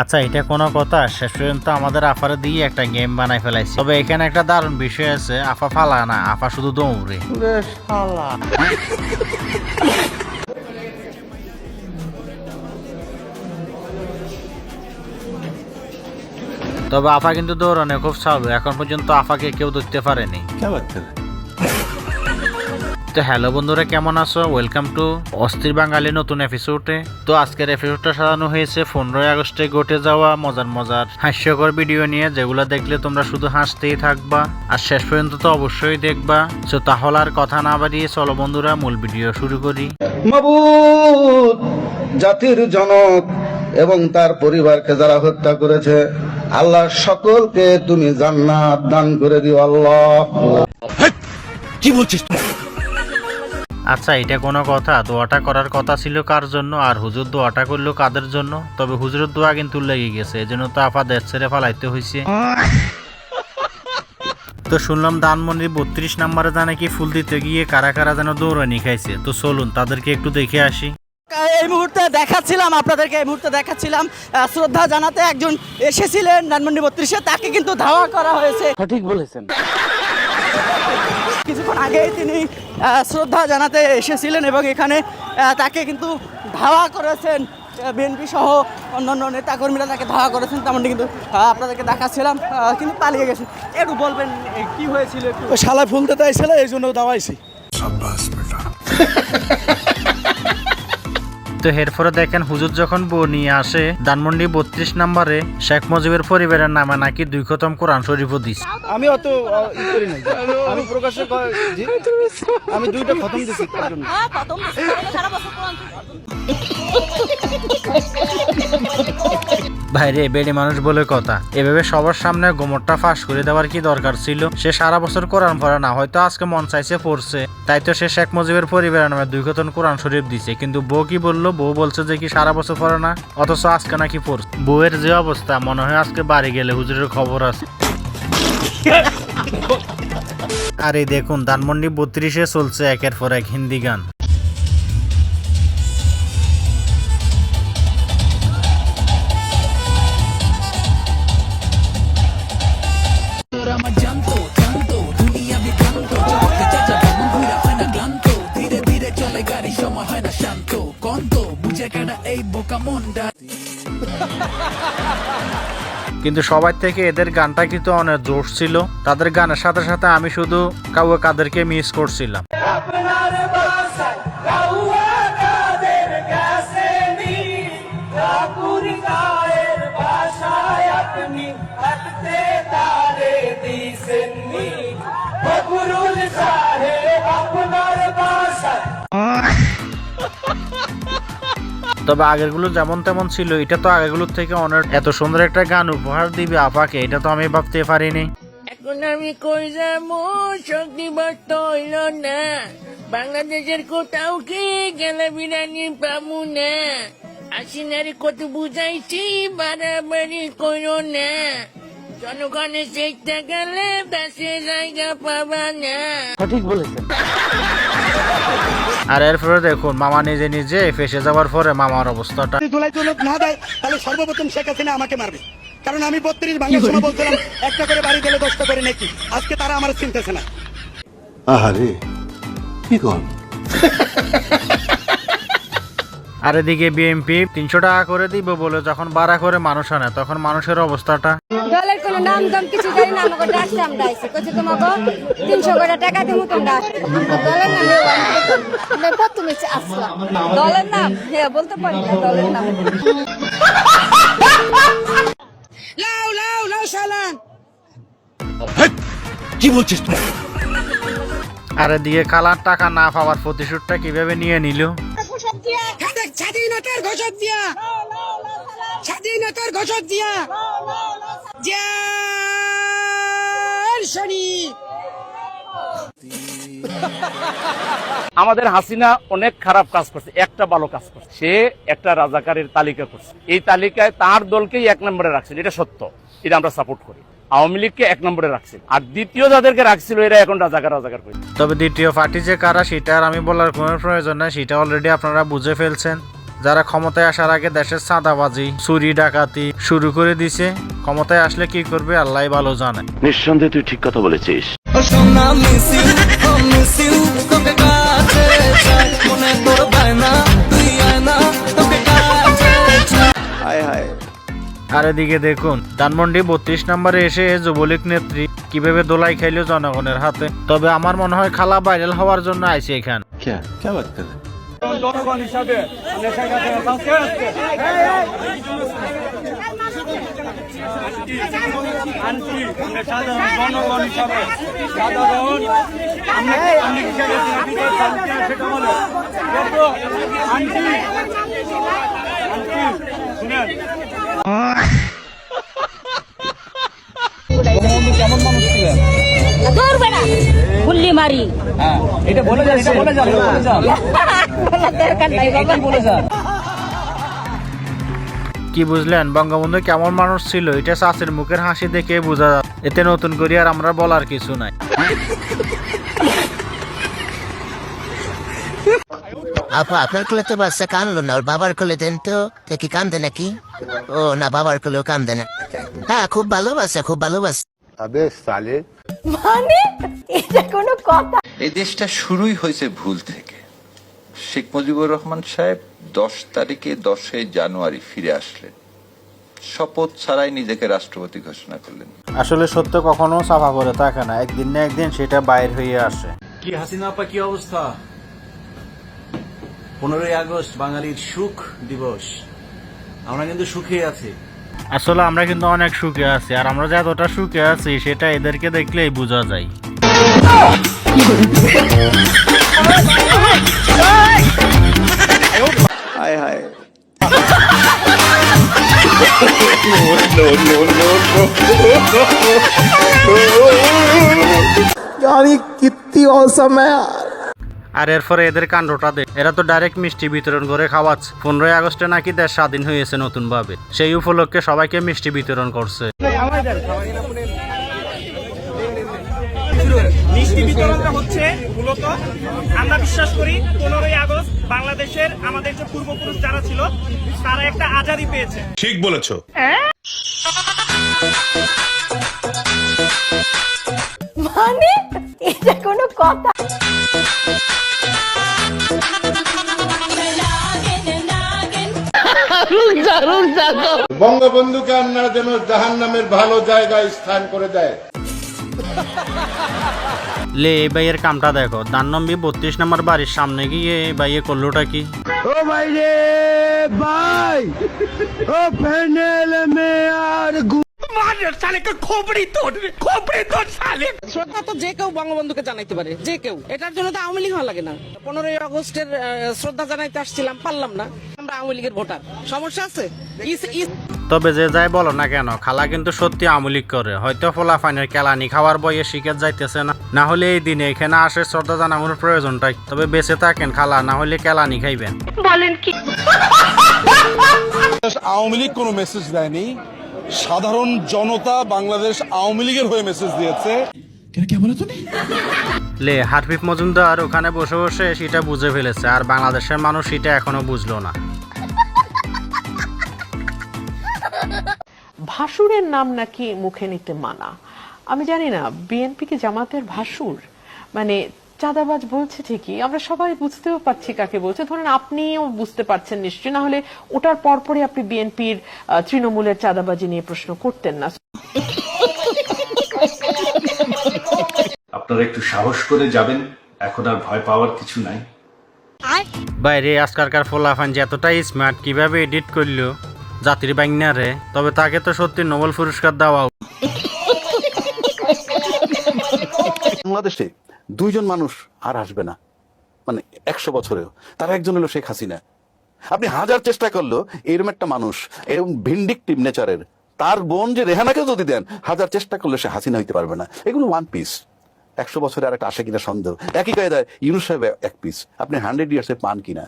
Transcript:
আচ্ছা এটা কোনো কথা। শেষ পর্যন্ত আমাদের আফারে দিয়ে একটা গেম বানাই ফেলাইছি। তবে এখানে একটা দারুণ বিষয় আছে আফা ফালা না আফা শুধু দৌড়ে। তবে আফা কিন্তু দৌড়ানো খুব চালু এখন পর্যন্ত আফাকে কেউ ধরতে পারেনি। তো হ্যালো বন্ধুরা কেমন আছো? ওয়েলকাম টু অস্থির বাঙালি নতুন এপিসোডে তো আজকের এপিসোডটা সাজানো হয়েছে পনেরোই আগস্টে ঘটে যাওয়া মজার মজার হাস্যকর ভিডিও নিয়ে যেগুলো দেখলে তোমরা শুধু হাসতেই থাকবা আর শেষ পর্যন্ত তো অবশ্যই দেখবা। তো তাহলে আর কথা না বাড়িয়ে চলো বন্ধুরা মূল ভিডিও শুরু করি। মাবুদ জাতির জনক এবং তার পরিবারকে যারা হত্যা করেছে আল্লাহ সকলকে তুমি জান্নাত দান করে দিও আল্লাহ। আচ্ছা এটা কোনো কথা। দোয়াটা করার কথা ছিল কার জন্য? আর হুজুর দোয়াটা করল কাদের জন্য? তবে হুজুরের দোয়া কিন্তু লেগে গেছে এজন্য তো আফা দেশ ছেড়ে ফালাইতে হয়েছে তো শুনলাম দানমন্দির বত্রিশ নাম্বারে জানে কি ফুল দিতে গিয়ে কারা কারা যেন দৌড়ানি খাইছে। তো চলুন তাদেরকে একটু দেখে আসি। এই মুহূর্তে দেখাচ্ছিলাম আপনাদেরকে এই মুহূর্তে দেখাচ্ছিলাম শ্রদ্ধা জানাতে একজন এসেছিলেন ধানমন্ডি বত্রিশে তাকে কিন্তু ধাওয়া করা হয়েছে। সঠিক বলেছেন। কিছুক্ষণ আগেই তিনি শ্রদ্ধা জানাতে এসেছিলেন এবং এখানে তাকে কিন্তু ধাওয়া করেছেন বিএনপি সহ অন্যান্য নেতাকর্মীরা তাকে ধাওয়া করেছেন তেমনটি কিন্তু আপনাদেরকে দেখাচ্ছিলাম কিন্তু পালিয়ে গেছেন। একটু বলবেন কি হয়েছিল শালা ফুলতে আইছিল এই জন্য দাওয়াইছি। তো এরপরে দেখেন হুজুর যখন বউ নিয়ে আসে ধানমন্ডি বত্রিশ নাম্বারে শেখ মুজিবের পরিবারের নামে নাকি দুই খতম কোরআন শরীফও দিস আমি অত আহ, করি নাই। আমি প্রকাশ্যে জি- আমি দুইটা খতম দিছি ভাইরে বেড়ে মানুষ বলে কথা। এভাবে সবার সামনে গোমরটা ফাঁস করে দেওয়ার কি দরকার ছিল? সে সারা বছর কোরআন পড়ে না হয়তো আজকে মন চাইছে পড়ছে। তাই তো সে শেখ মুজিবের পরিবারের নামে দুই কতন কোরআন শরীফ দিছে। কিন্তু বউ কি বলল? বউ বলছে যে কি সারা বছর পরে না, অথচ আজকে নাকি পড়ছে। বউয়ের যে অবস্থা, মনে হয় আজকে বাড়ি গেলে হুজুরের খবর আছে। আর এই দেখুন, ধানমন্ডি বত্রিশে চলছে একের পর এক হিন্দি গান। কিন্তু সবাই থেকে এদের গানটা কিন্তু অনেক জোর ছিল। তাদের গানের সাথে সাথে আমি শুধু কাউকে কাদেরকে মিস করছিলাম। তবে আগেরগুলো যেমন তেমন ছিল এটা তো আগেরগুলোর থেকে অনেক এত সুন্দর একটা গান উপহার দিবে আপাকে এটা তো আমি ভাবতে পারিনি। এখন আমি কই যাব? শক্তি বর্ত হইল না। বাংলাদেশের কোথাও কি গেলে বিরিয়ানি পাবো না? আসিনারি কত বুঝাইছি বাড়াবাড়ি করো না। জনগণের সেইটা গেলে বেশি জায়গা পাবা না। সঠিক বলেছেন। আর এরপরে দেখুন মামা নিজে নিজে ফেসে যাওয়ার পরে মামার অবস্থাটা। ধুলাই তুলক না দেয় তাহলে সর্বপ্রথম শেখ হাসিনা আমাকে মারবে। কারণ আমি বত্রিশ ভাঙার সময় বলছিলাম একটা করে বাড়ি গেলে দশটা করে নাকি? আজকে তারা আমার চিনতেছে না। আহারে কি কন আর এদিকে বিএমপি তিনশো টাকা করে দিব বলে যখন বাড়া করে মানুষ আনে তখন মানুষের অবস্থাটা কোনো নাম দাম কিছু জানি না আমাকে ডাকছে আমরা আইসি কইছে তোমাকে তিনশো করে টাকা দিব তোমরা আসবে দলের নাম প্রথমে আসলাম। দলের নাম? হ্যাঁ বলতে পারি না দলের নাম। লাউ লাউ লাউ শালা আর এদিকে কালার টাকা না পাওয়ার প্রতিশোধটা কীভাবে নিয়ে নিল? স্বাধীনতার ঘোষক দিয়া। স্বাধীনতার ঘোষক দিয়া। শনি। আমাদের হাসিনা অনেক খারাপ কাজ করছে একটা ভালো কাজ করছে। সে একটা রাজাকারের তালিকা করছে। এই তালিকায় তার দলকেই এক নম্বরে রাখছেন এটা সত্য। এটা আমরা সাপোর্ট করি। আওয়ামী লীগকে এক নম্বরে রাখছেন। আর দ্বিতীয় যাদেরকে রাখছিল এরা এখন রাজাকার রাজাকার করে তবে দ্বিতীয় পার্টি যে কারা সেটা আর আমি বলার কোনো প্রয়োজন নাই সেটা অলরেডি আপনারা বুঝে ফেলছেন। যারা ক্ষমতায় আসার আগে দেশের চাঁদাবাজি চুরি ডাকাতি শুরু করে দিছে ক্ষমতায় আসলে কি করবে আল্লাহ ভালো জানে। নিঃসন্দেহে তুই ঠিক কথা বলেছিস। আর এদিকে দেখুন ধানমন্ডি বত্রিশ নম্বরে এসে যুবলীগ নেত্রী কীভাবে দোলাই খাইলো জনগণের হাতে? তবে আমার মনে হয় খালা ভাইরাল হওয়ার জন্য আইছে এখানে। জনগণ হিসাবে সাধারণ জনগণ হিসাবে। সাধারণ সেটা বলে। আন্টি শুনেন। গুল্লি মারি এটা বলে এটা বলে কি বুঝলেন? বঙ্গবন্ধু কেমন মানুষ ছিল? এটা চাষের মুখের হাসি দেখে বোঝা যায়। এতে নতুন করে আর আমরা বলার কিছু নাই। আপা আপনার কোলে তো বাচ্চা কানলো না ওর বাবার কোলে দেন তো। কি কান্দে নাকি? ও না বাবার কোলেও কান্দে না। হ্যাঁ খুব ভালো বাচ্চা খুব ভালো বাচ্চা মানে? এটা কোনো কথা? এই দেশটা শুরুই হয়েছে ভুল থেকে। শেখ মুজিবুর রহমান সাহেব দশ তারিখে দশই জানুয়ারি ফিরে আসলেন। শপথ ছাড়াই নিজেকে রাষ্ট্রপতি ঘোষণা করলেন। আসলে সত্য কখনো চাপা পড়ে থাকে না। একদিন না একদিন সেটা বাইর হয়ে আসে। কি হাসিনা আপা কি অবস্থা? পনেরোই আগস্ট বাঙালির সুখ দিবস। আমরা কিন্তু সুখে আছি। আসলে আমরা কিন্তু অনেক সুখে আছি আর আমরা যে এতটা সুখে আছি সেটা এদেরকে দেখলেই বোঝা যায়। হায় হায়। আর এরপরে এদের কাণ্ডটা দেখ এরা তো ডাইরেক্ট মিষ্টি বিতরণ করে খাওয়াচ্ছে। পনেরোই আগস্টে নাকি দেশ স্বাধীন হয়েছে নতুন ভাবে সেই উপলক্ষে সবাইকে মিষ্টি বিতরণ করছে। মিষ্টি বিতরণটা হচ্ছে মূলত আমরা বিশ্বাস করি পনেরোই আগস্ট বাংলাদেশের আমাদের যে পূর্বপুরুষ যারা ছিল তারা একটা আজাদি পেয়েছে। ঠিক বলেছ। মানে? এটা কোনো কথা বঙ্গবন্ধুকে আপনারা যেন জাহান নামের ভালো জায়গায় স্থান করে দেয়। লে এই ভাইয়ের কামটা দেখো। দান নম্বর বত্রিশ নম্বর বাড়ির সামনে গিয়ে এই ভাইয়ে করলোটা কি? ও ভাই রে ভাই! ও প্যানেল মে আর শ্রদ্ধা তো যে কেউ বঙ্গবন্ধুকে জানাইতে পারে যে কেউ। এটার জন্য তো আওয়ামী লীগ হওয়া লাগে না। পনেরোই আগস্টের আহ, শ্রদ্ধা জানাইতে আসছিলাম পারলাম না। আমরা আওয়ামী লীগের ভোটার। সমস্যা আছে? তবে যে যাই বলো না কেন খালা কিন্তু সত্যি আমলিক করে। হয়তো ফোলা ফাইনের কেলানি খাওয়ার বইয়ে শিখে যাইতেছে না। না হলে এই দিনে এখানে আসে শ্রদ্ধা জানানোর প্রয়োজনটাই। তবে বেঁচে থাকেন খালা না হলে কেলানি খাইবেন। আওয়ামী লীগ কোনো মেসেজ দেয়নি। সাধারণ জনতা বাংলাদেশ আওয়ামী লীগের হয়ে মেসেজ দিয়েছে। লে হারফিফ মজুমদার ওখানে বসে বসে সেটা বুঝে ফেলেছে। আর বাংলাদেশের মানুষ সেটা এখনও বুঝলো না। ভাসুরের নাম নাকি মুখে নিতে মানা? আমি জানি না বিএনপি কি জামাতের ভাসুর? মানে চাঁদাবাজ বলছে ঠিকই আমরা সবাই বুঝতেও পারছি কাকে বলছে। ধরেন আপনিও বুঝতে পারছেন নিশ্চয়ই না হলে ওটার পরপরই আপনি বিএনপির তৃণমূলের চাঁদাবাজি নিয়ে প্রশ্ন করতেন না। আপনারা একটু সাহস করে যাবেন এখন আর ভয় পাওয়ার কিছু নাই। বাইরে আজকালকার ফোলাফান যে এতটাই স্মার্ট কীভাবে এডিট করল? জাতির বাংনারে তবে তাকে তো সত্যি নোবেল পুরস্কার দেওয়া বাংলাদেশে দুইজন মানুষ আর আসবে না। মানে একশো বছরেও। তার একজন হলো শেখ হাসিনা। আপনি হাজার চেষ্টা করল এরম একটা মানুষ এরকম ভিন্ডিকটিভ নেচারের তার বোন যে রেহানাকে যদি দেন, হাজার চেষ্টা করলে সে হাসিনা হইতে পারবে না। এগুলো ওয়ান পিস একশো বছরে আর একটা আসে কিনা সন্দেহ। একই কায়দায় ইউনুস এক পিস আপনি হান্ড্রেড ইয়ার্সে পান কিনা।